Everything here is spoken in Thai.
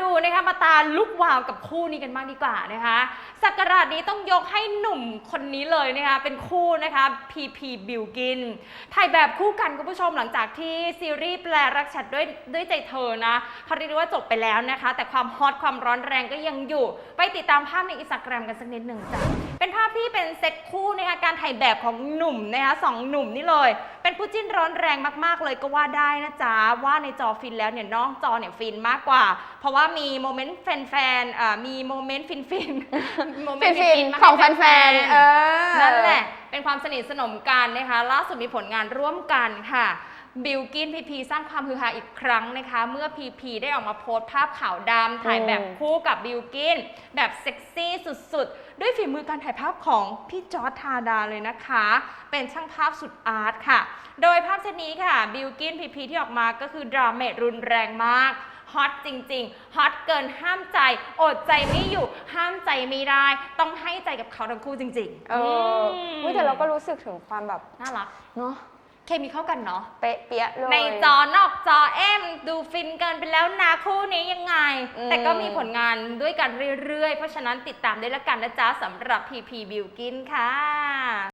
ดูนะคะมาตาลุกวาวกับคู่นี้กันบ้างดีกว่านะคะสักราชนี้ต้องยกให้หนุ่มคนนี้เลยนะคะเป็นคู่นะคะพีพีบิวกินถ่ายแบบคู่กันคุณผู้ชมหลังจากที่ซีรีส์แปลรักฉัดด้วยด้วยใจเธอนะเขาเรียกว่าจบไปแล้วนะคะ แต่ความฮอตความร้อนแรงก็ยังอยู่ ไปติดตามภาพในอินสตาแกรมกันสักนิดหนึ่งจ้ะเป็นภาพที่เป็นเซตคู่นะคะการถ่ายแบบของหนุ่มนะคะสองหนุ่มนี่เลย เป็นคู่จิ้นร้อนแรงมาก ๆ เลยก็ว่าได้นะจ๊ะว่าในจอฟินแล้วเนี่ยนอกจอเนี่ยฟินมากกว่า เพราะว่ามีโมเมนต์แฟนๆอ่ามีโมเมนต์ฟินฟินๆโมเมนต์ฟินฟินๆมาๆของให้แฟนๆเออ นั่นแหละ เป็นความสนิทสนมกันนะคะ ล่าสุดมีผลงานร่วมกันค่ะ บิลกินพีพีสร้างความฮือฮาอีกครั้งนะคะ เมื่อพีพีได้ออกมาโพสต์ภาพขาวดำถ่ายแบบคู่กับบิลกินแบบเซ็กซี่สุดๆ ด้วยฝีมือการถ่ายภาพของพี่จอร์จธาดาเลยนะคะ เป็นช่างภาพสุดอาร์ตค่ะ โดยภาพเช่นนี้ค่ะ บิลกินพีพีที่ออกมาก็คือดราม่ารุนแรงมาก ฮอตจริง ๆ ฮอตเกินห้ามใจ อดใจไม่อยู่ ห้ามใจไม่ได้ ต้องให้ใจกับเขาทั้งคู่จริงๆเอออุ๊ยแต่เราก็รู้สึกถึงความแบบน่ารัก เนาะเคมีเข้ากันเนาะ เป๊ะเปียะเลย ในจอนอกจอเอ็มดูฟินเกินไปแล้วนะคู่นี้ยังไง อืม แต่ก็มีผลงานด้วยกันเรื่อยๆ เพราะฉะนั้นติดตามได้ละกันนะจ๊ะสำหรับพีพีบิวกินค่ะ